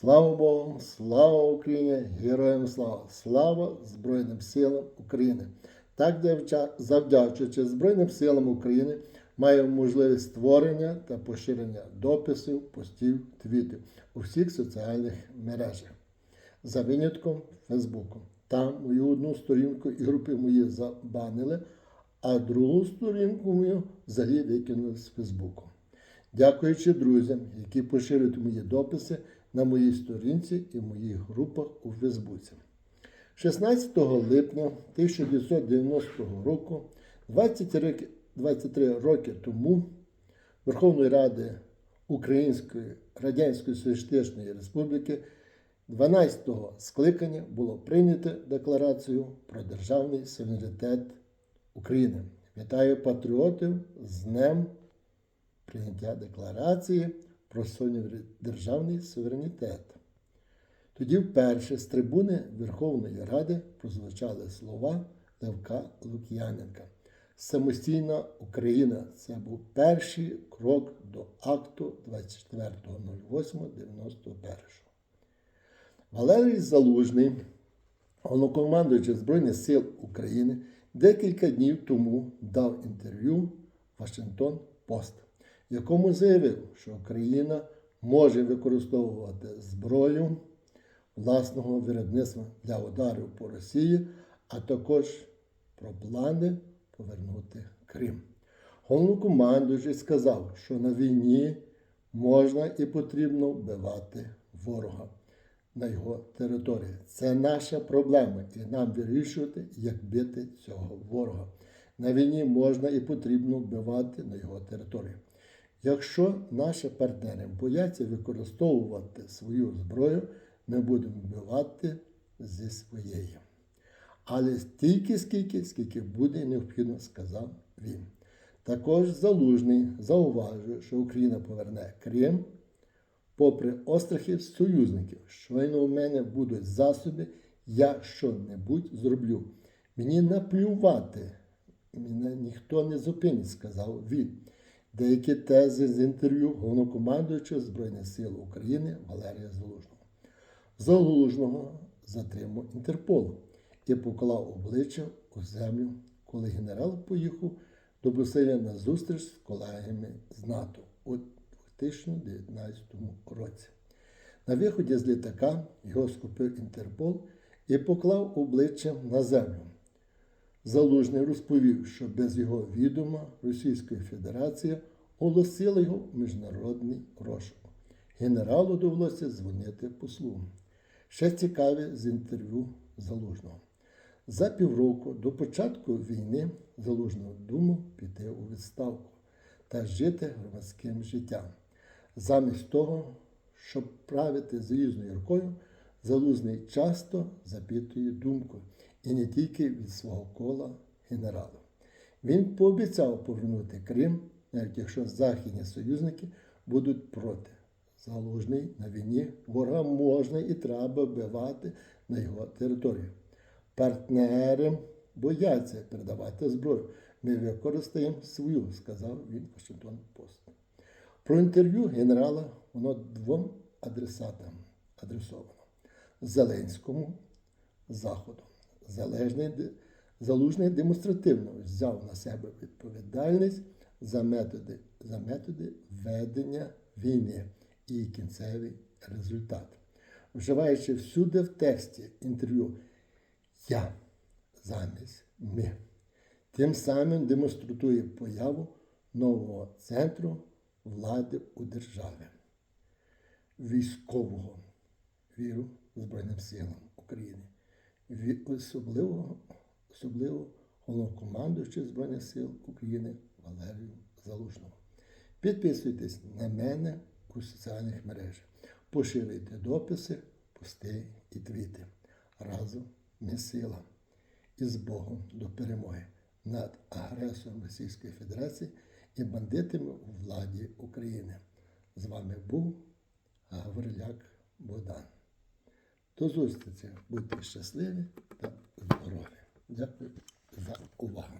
Слава Богу, слава Україні, героям слава! Слава Збройним силам України! Так, завдячуючи Збройним силам України, маємо можливість створення та поширення дописів, постів, твітів у всіх соціальних мережах. За винятком Фейсбуку. Там мою одну сторінку і групи мої забанили, а другу сторінку мою взагалі викинули з Фейсбуку. Дякуючи друзям, які поширюють мої дописи на моїй сторінці і в моїх групах у Фейсбуці. 16 липня 1990 року, 23 роки тому, Верховної Ради Української Радянської Соціалістичної Республіки 12-го скликання було прийнято декларацію про державний суверенітет України. Вітаю патріотів з Днем прийняття декларації про державний суверенітет. Тоді вперше з трибуни Верховної Ради прозвучали слова Левка Лук'яненка. Самостійна Україна це був перший крок до акту 24.08.91. Валерій Залужний, головнокомандуючий Збройних сил України, декілька днів тому дав інтерв'ю Вашингтон Пост, в якому заявив, що Україна може використовувати зброю власного виробництва для ударів по Росії, а також про плани повернути Крим. Головнокомандуючий сказав, що на війні можна і потрібно вбивати ворога на його території. Це наша проблема, і нам вирішувати, як бити цього ворога. На війні можна і потрібно вбивати на його території. Якщо наші партнери бояться використовувати свою зброю, ми будемо вбивати зі своєї. Але стільки, скільки, скільки буде необхідно, сказав він. Також Залужний зауважує, що Україна поверне Крим, попри острахи союзників. Щойно у мене будуть засоби, я що-небудь зроблю. Мені наплювати, мене ніхто не зупинить, сказав він. Деякі тези з інтерв'ю головнокомандуючого Збройних сил України Валерія Залужного. Залужного затримав Інтерпол і поклав обличчя у землю, коли генерал поїхав до Брюсселя на зустріч з колегами з НАТО у 2019 році. На виході з літака його скупив Інтерпол і поклав обличчя на землю. Залужний розповів, що без його відома Російська Федерація оголосила його міжнародний розшук. Генералу довелося дзвонити послу. Ще цікаве з інтерв'ю Залужного. За півроку до початку війни Залужного думав піти у відставку та жити громадським життям. Замість того, щоб правити заїзною рукою, Залужний часто запитує думку, і не тільки від свого кола генерала. Він пообіцяв повернути Крим, навіть якщо західні союзники будуть проти. Залужний на війні ворога можна і треба вбивати на його території. Партнери бояться передавати зброю. Ми використаємо свою, сказав він Вашингтон Пост. Про інтерв'ю генерала воно двом адресатам адресовано: Зеленському Заходу. Залежний, Залужний демонстративно взяв на себе відповідальність за методи, за методи ведення війни і кінцевий результат. Вживаючи всюди в тексті інтерв'ю я замість ми. Тим самим демонструє появу нового центру влади у державі, військового віру Збройним силам особливо, особливо головнокомандуючий Збройних сил України Валерію Залужного. Підписуйтесь на мене у соціальних мережах, поширюйте дописи, пости і твіти. Разом ми сила. І з Богом до перемоги над агресором Російської Федерації і бандитами у владі України. З вами був Гавриляк Богдан. До зустрічі. Будьте щасливі та здорові. Дякую за увагу.